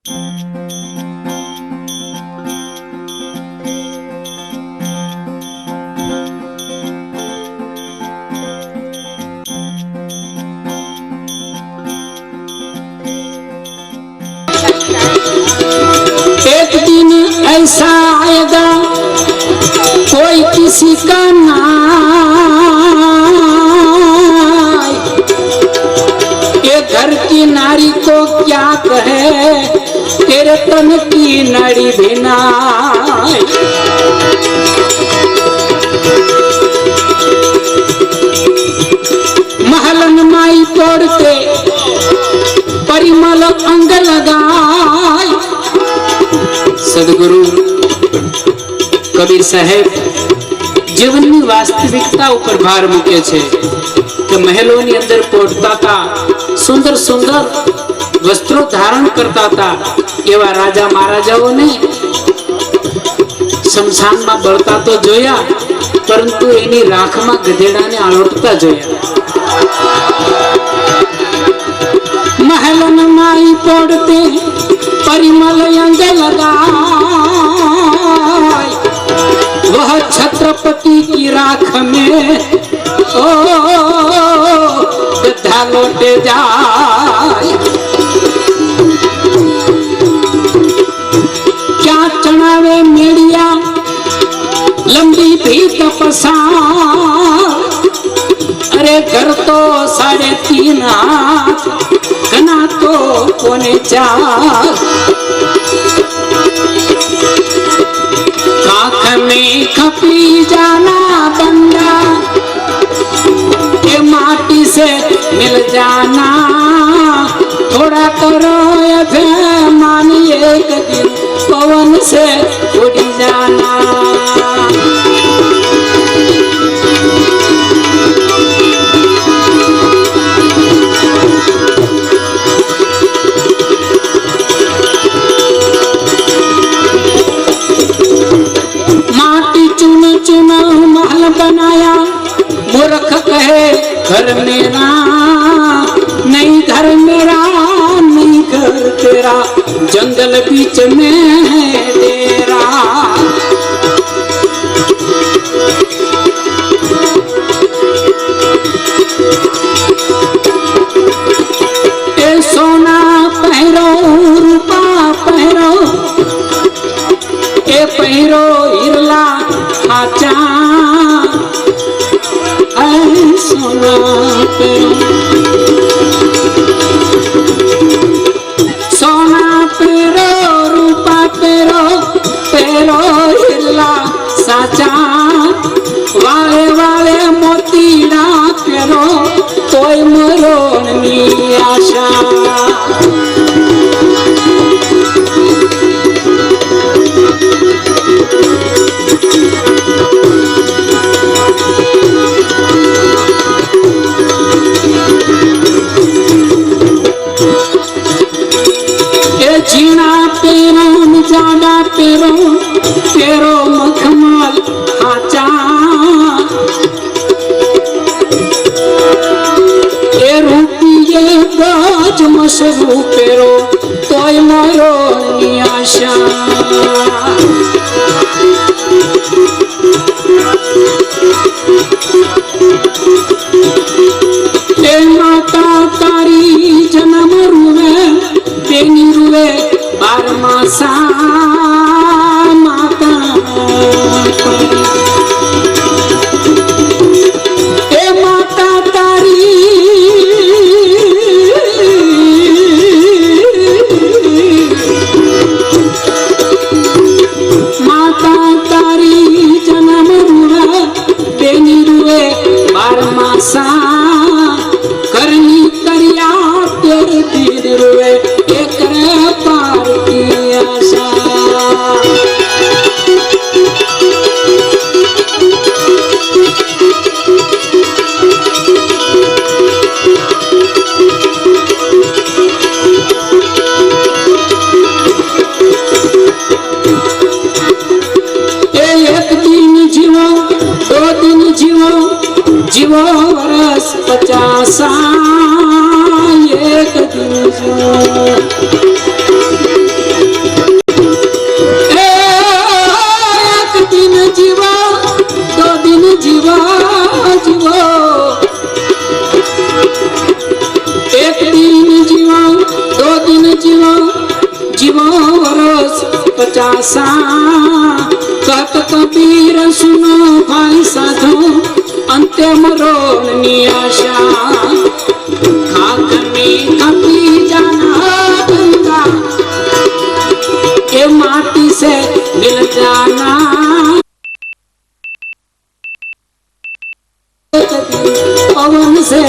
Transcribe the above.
एक दिन ऐसा आएगा कोई किसी का नाम घर की नारी को क्या कहे? तेरे तन की नारी बिना महलन माई तोड़ के परिमल अंग लगाए। सदगुरु, कबीर साहेब જીવનની વાસ્તવિકતા ઉપર ભાર મૂકે છે કે મહેલોની અંદર પહોંચતા સુંદર સુંદર વસ્ત્રો ધારણ કરતા હતા એવા રાજા મહારાજાઓને શમશાનમાં બળતા તો જોયા, પરંતુ એની રાખમાં ગધેડાને આલોટતા જોયા. મહેલન માઈ પડતે પરિમલ छत्रपति की राख में। ओ गधा लौटे जाए। क्या चढ़ावे मेड़िया, लंबी भी तपसा। अरे घर तो साढ़े तीन घना तो पौने चार। में खपी जाना थोड़ा करो मानी एक दिन पवन से उड़ जाना नहीं घर मेरा, नहीं घर तेरा, जंगल बीच में है तेरा। ए सोना पहरो रूपा पहरो ए पहरो हिरला खाचा। सोना पहरो સાચા વાળે વાળે મોતીડા પહેરો તોય મરોણની આશા એ ઝીણા પેરો ને જાડા પેરો પેરો सा करनी करिया तोर तीर रो वो बरस पचासा एक दिन एक दिन जीवा, दो दिन जीवा, जीवो। एक दिन जीवा, दो दिन जीवा, जीवो बरस पचासा মুঠোর নিয়ে আসা माटी से मिल जाना। से